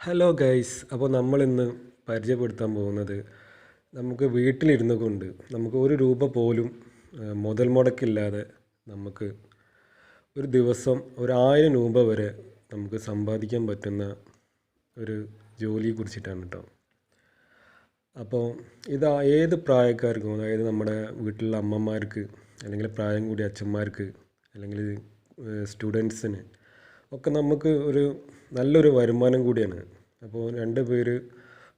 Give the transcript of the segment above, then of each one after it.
Hello guys അപ്പോൾ നമ്മളിന്ന് പരിചയപ്പെടുത്താൻ പോകുന്നത് നമുക്ക് വീട്ടിലിരുന്നു കൊണ്ട് നമുക്ക് ഒരു രൂപ പോലും മുതൽ മുടക്കില്ലാതെ നമുക്ക് ഒരു ദിവസം ഒരു ആയിരം രൂപ വരെ നമുക്ക് സമ്പാദിക്കാൻ പറ്റുന്ന ഒരു ജോലിയെ കുറിച്ചിട്ടാണ് കേട്ടോ അപ്പോൾ ഇത് ഏത് പ്രായക്കാർക്കും അതായത് നമ്മുടെ വീട്ടിലുള്ള അമ്മമാർക്ക് അല്ലെങ്കിൽ പ്രായം കൂടിയ അച്ഛന്മാർക്ക് അല്ലെങ്കിൽ സ്റ്റുഡൻസിന് ഒക്കെ നമുക്ക് ഒരു നല്ലൊരു വരുമാനം കൂടിയാണ്. അപ്പോൾ രണ്ട് പേര്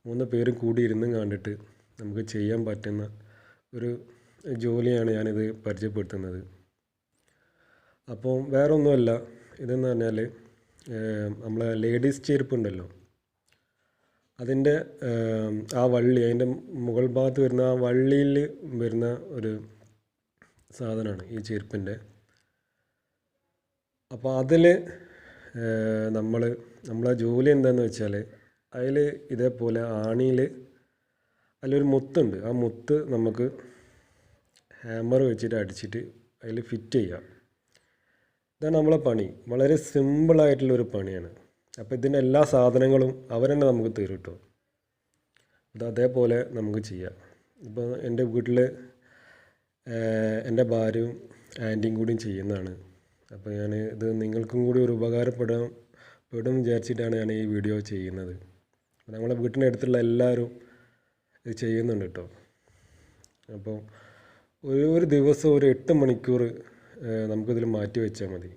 മൂന്ന് പേരും കൂടി ഇരുന്നും കണ്ടിട്ട് നമുക്ക് ചെയ്യാൻ പറ്റുന്ന ഒരു ജോലിയാണ് ഞാനിത് പരിചയപ്പെടുത്തുന്നത്. അപ്പോൾ വേറെ ഒന്നുമല്ല ഇതെന്ന് പറഞ്ഞാൽ നമ്മളെ ലേഡീസ് ചെരുപ്പ് ഉണ്ടല്ലോ. അതിന്റെ ആ വള്ളി അതിന്റെ മുകൾ ഭാഗത്ത് വരുന്ന ആ വള്ളിയിൽ വരുന്ന ഒരു സാധനമാണ് ഈ ചെരുപ്പിന്റെ. അപ്പോൾ അതിൽ നമ്മൾ നമ്മളെ ജോലി എന്താണെന്ന് വെച്ചാൽ അതിൽ ഇതേപോലെ ആണിയിൽ അതിലൊരു മുത്തുണ്ട്. ആ മുത്ത് നമുക്ക് ഹാമർ വെച്ചിട്ട് അടിച്ചിട്ട് അതിൽ ഫിറ്റ് ചെയ്യാം. ഇതാണ് നമ്മളെ പണി. വളരെ സിമ്പിളായിട്ടുള്ളൊരു പണിയാണ്. അപ്പോൾ ഇതിന്റെ എല്ലാ സാധനങ്ങളും അവർ തന്നെ നമുക്ക് തരും കേട്ടോ ഇത് അതേപോലെ നമുക്ക് ചെയ്യാം. ഇപ്പോൾ എന്റെ വീട്ടിൽ എന്റെ ഭാര്യയും ആന്റിയും കൂടിയും ചെയ്യുന്നതാണ്. അപ്പോൾ ഞാൻ ഇത് നിങ്ങൾക്കും കൂടി ഒരു ഉപകാരപ്പെടാം പെടും വിചാരിച്ചിട്ടാണ് ഞാൻ ഈ വീഡിയോ ചെയ്യുന്നത്. നമ്മളെ വീട്ടിന്റെ അടുത്തുള്ള എല്ലാവരും ഇത് ചെയ്യുന്നുണ്ട് കേട്ടോ അപ്പോൾ ഒരു ഒരു ദിവസം ഒരു എട്ട് മണിക്കൂർ നമുക്കിതിൽ മാറ്റി വെച്ചാൽ മതി.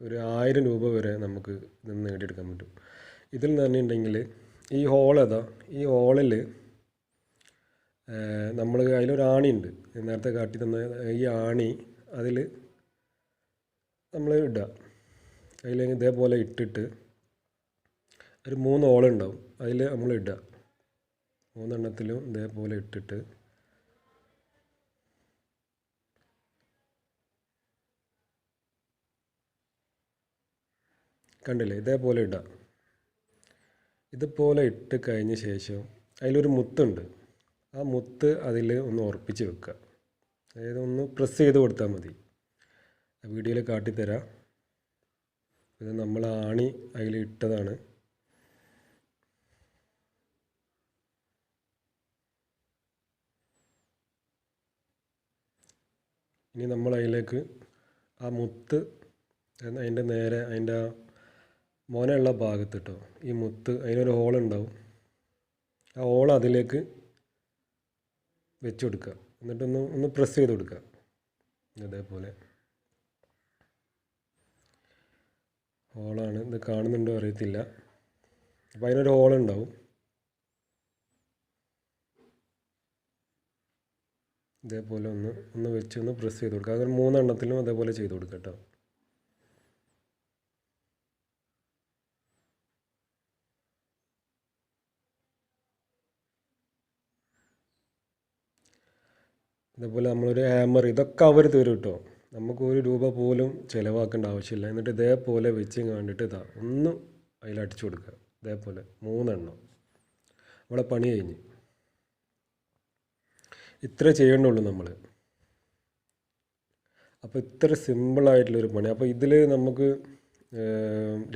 ഒരു ആയിരം രൂപ വരെ നമുക്ക് നിന്ന് നേടിയെടുക്കാൻ പറ്റും. ഇതിൽ എന്ന് പറഞ്ഞിട്ടുണ്ടെങ്കിൽ ഈ ഹോൾ ഏതാ? ഈ ഹോളിൽ നമ്മൾ അതിലൊരു ആണിയുണ്ട്. നേരത്തെ കാട്ടി തന്ന ഈ ആണി അതിൽ നമ്മൾ ഇടുക അതിൽ ഇതേപോലെ ഇട്ടിട്ട് ഒരു മൂന്ന് ഓളുണ്ടാവും അതിൽ നമ്മൾ ഇടുക മൂന്നെണ്ണത്തിലും ഇതേപോലെ ഇട്ടിട്ട് കണ്ടില്ലേ? ഇതേപോലെ ഇടുക ഇതുപോലെ ഇട്ട് കഴിഞ്ഞ ശേഷം അതിലൊരു മുത്തുണ്ട്. ആ മുത്ത് അതിൽ ഒന്ന് ഉറപ്പിച്ച് വെക്കുക. അതായത് ഒന്ന് പ്രസ് ചെയ്ത് കൊടുത്താൽ മതി. വീഡിയോയിൽ കാട്ടിത്തരാം. ഇത് നമ്മൾ ആണി അതിൽ ഇട്ടതാണ്. ഇനി നമ്മൾ അതിലേക്ക് ആ മുത്ത് അതിന്റെ നേരെ അതിന്റെ ആ മോനുള്ള ഭാഗത്ത് കേട്ടോ ഈ മുത്ത് അതിനൊരു ഹോൾ ഉണ്ടാവും. ആ ഹോൾ അതിലേക്ക് വെച്ച് കൊടുക്കുക. എന്നിട്ടൊന്ന് ഒന്ന് പ്രസ് ചെയ്ത് കൊടുക്കുക. ഇതേപോലെ. ഹോളാണ് ഇത് കാണുന്നുണ്ടോ അറിയത്തില്ല. അപ്പോൾ അതിനൊരു ഹോൾ ഉണ്ടാവും. ഇതേപോലെ ഒന്ന് ഒന്ന് വെച്ച് ഒന്ന് പ്രസ് ചെയ്ത് കൊടുക്കുക അങ്ങനെ മൂന്നെണ്ണത്തിലും അതേപോലെ ചെയ്ത് കൊടുക്കുക കേട്ടോ. ഇതേപോലെ നമ്മളൊരു ഹാമർ ഇതൊക്കെ അവർ തരും കേട്ടോ. നമുക്ക് ഒരു രൂപ പോലും ചിലവാക്കേണ്ട ആവശ്യമില്ല. എന്നിട്ട് ഇതേപോലെ വെച്ച് കണ്ടിട്ട് ഇതാ ഒന്ന് അതിൽ അടിച്ചു കൊടുക്കുക. ഇതേപോലെ മൂന്നെണ്ണം. നമ്മളെ പണി കഴിഞ്ഞ്. ഇത്ര ചെയ്യേണ്ടുള്ളൂ നമ്മൾ അപ്പോൾ ഇത്ര സിമ്പിളായിട്ടുള്ളൊരു പണി. അപ്പോൾ ഇതിൽ നമുക്ക്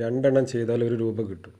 രണ്ടെണ്ണം ചെയ്താൽ ഒരു രൂപ കിട്ടും.